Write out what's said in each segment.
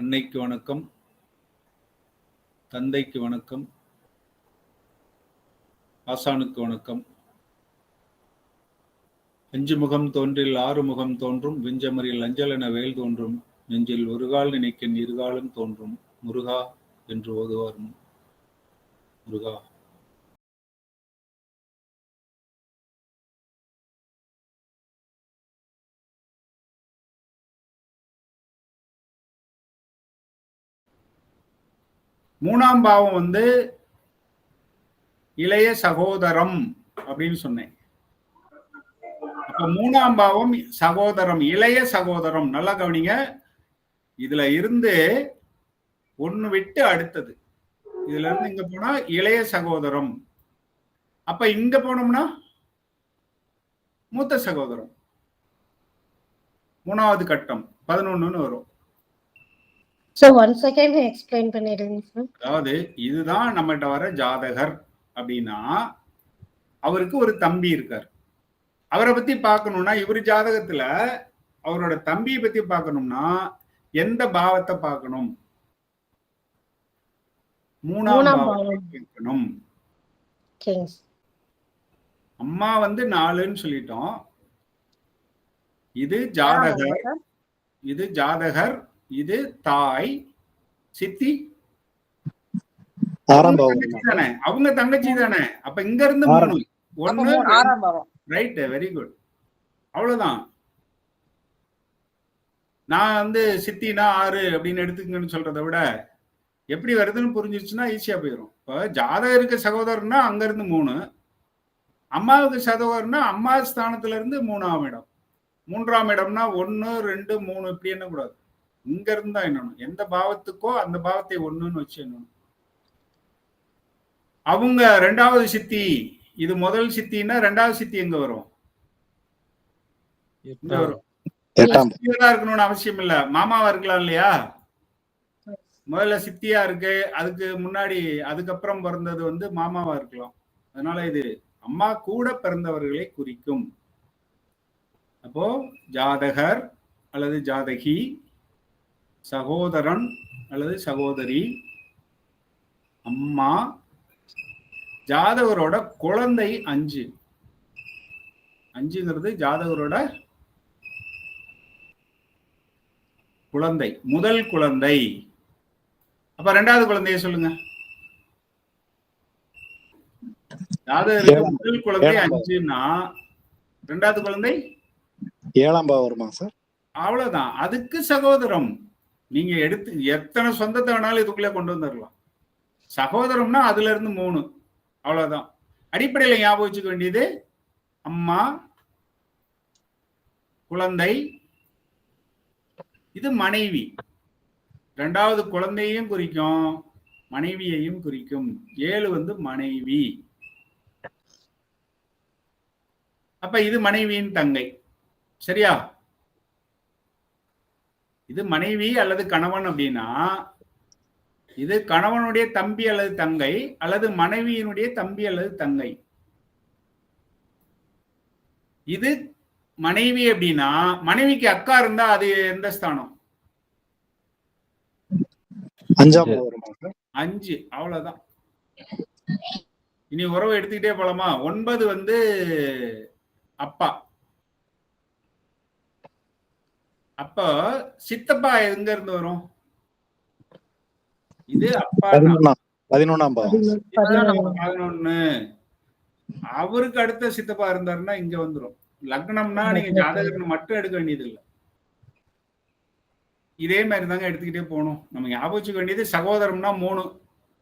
அன்னைக்கு வணக்கம் தந்தைக்கு வணக்கம் ஆசானுக்கு வணக்கம். அஞ்சு முகம் தோன்றில் ஆறு முகம் தோன்றும் வெஞ்சமரில் அஞ்சல் என வேல் தோன்றும் நெஞ்சில் ஒருகால் நினைக்கின் இருகாலும் தோன்றும் முருகா என்று ஓதுவார் முருகா. மூணாம் பாவம் வந்து இளைய சகோதரம் அப்படின்னு சொன்னேன். அப்ப மூணாம் பாவம் சகோதரம் இளைய சகோதரம். நல்லா கவனிங்க. இதுல இருந்து ஒன்னு விட்டு அடுத்தது. இதுல இருந்து இங்க போனா இளைய சகோதரம். அப்ப இங்க போனோம்னா மூத்த சகோதரம். மூணாவது கட்டம் பதினொன்னுன்னு வரும். சார் ஒன் செகண்ட் எக்ஸ்பிளைன் பண்ணிடுங்க சார் அதாவது இதுதான் நம்மகிட்ட வர ஜாதகர் அப்படின்னா அவருக்கு ஒரு தம்பி இருக்கார். அவரை பத்தி பார்க்கணும்னா இவர் ஜாதகத்துல அவரோட தம்பியை பத்தி பார்க்கணும்னா எந்த பாவத்தை பார்க்கணும்? மூணாம் பாவம். அம்மா வந்து நாலுன்னு சொல்லிட்டோம். இது ஜாதகர். இது ஜாதகர் இது தாய் சித்தி. தானே? அவங்க தங்கச்சி தானே? அப்ப இங்க இருந்து. மூணு. ஒண்ணு ரைட் வெரி குட் அவ்வளவுதான். நான் வந்து சித்தினா ஆறு அப்படின்னு எடுத்துக்கங்கன்னு சொல்றதை விட எப்படி வருதுன்னு புரிஞ்சிருச்சுன்னா ஈஸியா போயிடும் இப்போ ஜாதகருக்கு சகோதரர்னா அங்க இருந்து மூணு. அம்மாவுக்கு சகோதரர்னா அம்மா ஸ்தானத்துல இருந்து மூணாம் இடம். மூன்றாம் இடம்னா ஒன்னு ரெண்டு மூணு இப்படி என்ன கூடாது இங்க இருந்து என்னணும்? எந்த பாவத்துக்கோ அந்த பாவத்தை ஒண்ணுன்னு வச்சு என்னணும்? அவங்க ரெண்டாவது சித்தி இது முதல் சித்தின்னா ரெண்டாவது சித்தி எங்க வரும்? இருக்கணும்னு அவசியம் இல்ல. மாமாவா இருக்கலாம் இல்லையா? முதல்ல சித்தியா இருக்கு. அதுக்கு முன்னாடி அதுக்கப்புறம் பிறந்தது வந்து மாமாவா இருக்கலாம். அதனால இது அம்மா கூட பிறந்தவர்களை குறிக்கும். அப்போ ஜாதகர் அல்லது ஜாதகி சகோதரன் அல்லது சகோதரி அம்மா ஜாதகரோட குழந்தை அஞ்சு. அஞ்சுங்கிறது ஜாதகரோட குழந்தை முதல் குழந்தை. அப்ப ரெண்டாவது குழந்தைய சொல்லுங்க. ஜாதகருக்கு. முதல் குழந்தை. அஞ்சுன்னா ரெண்டாவது குழந்தை? ஏழாம் வருமா சார்? அவ்வளவுதான். அதுக்கு சகோதரம். நீங்க எடுத்து எத்தனை சொந்தத்தை வேணாலும் இதுக்குள்ளே கொண்டு வந்துடலாம். சகோதரம்னா அதுல இருந்து மூணு. அவ்வளவுதான். அடிப்படையில ஞாபகம் வச்சுக்க வேண்டியது அம்மா குழந்தை இது மனைவி. ரெண்டாவது குழந்தையையும் குறிக்கும் மனைவியையும் குறிக்கும். ஏழு வந்து மனைவி. அப்ப இது மனைவியின் தங்கை. சரியா? இது மனைவி அல்லது கணவன் அப்படின்னா இது கணவனுடைய தம்பி அல்லது தங்கை அல்லது மனைவியினுடைய தம்பி அல்லது தங்கை. இது மனைவி அப்படின்னா மனைவிக்கு அக்கா இருந்தா அது எந்த ஸ்தானம்? அஞ்சு அவ்வளவுதான். இனி உறவு எடுத்துக்கிட்டே போலாமா? ஒன்பது வந்து அப்பா. அப்போ சித்தப்பா எங்க இருந்து வரும்? இது அப்பா தான். பதினொன்னாம் பதினொன்னு. அவருக்கு அடுத்த சித்தப்பா இருந்தாருன்னா இங்க வந்துரும். லக்னம்னா நீங்க ஜாதகர்னு மட்டும் எடுக்க வேண்டியது இல்ல இதே மாதிரி தாங்க எடுத்துக்கிட்டே போகணும். நம்ம ஞாபகம் வச்சுக்க வேண்டியது சகோதரம்னா மூணு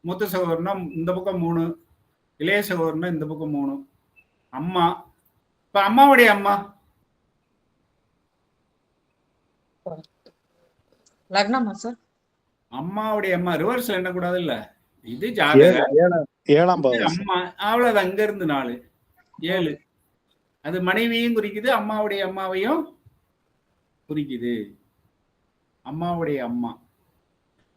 மூத்த சகோதரனா இந்த பக்கம் மூணு இளைய சகோதரனா இந்த பக்கம் மூணு. அம்மா. இப்ப அம்மாவுடைய அம்மா? லக்னமா சார் அம்மாவுடைய அம்மா ரிவர்ஸ்ல என்ன கூடாது இல்ல இது ஏழு- ஜாதகம் ஏழாம். அம்மா அவ்வளவுதான் அங்க இருந்து நாலு. ஏழு. அது மனைவியும் குறிக்குது அம்மாவுடைய அம்மாவையும் குறிக்குது. அம்மாவுடைய அம்மா.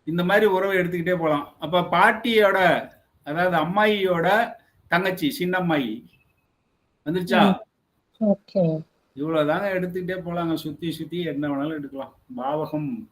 இந்த மாதிரி உறவை எடுத்துக்கிட்டே போலாம். அப்ப பாட்டியோட அதாவது அம்மாயியோட தங்கச்சி சின்னம்மாயி. வந்துருச்சா? ஓகே. இவ்வளவுதாங்க எடுத்துக்கிட்டே போலாங்க. சுத்தி சுத்தி என்ன வேணாலும் எடுக்கலாம். பாவகம்.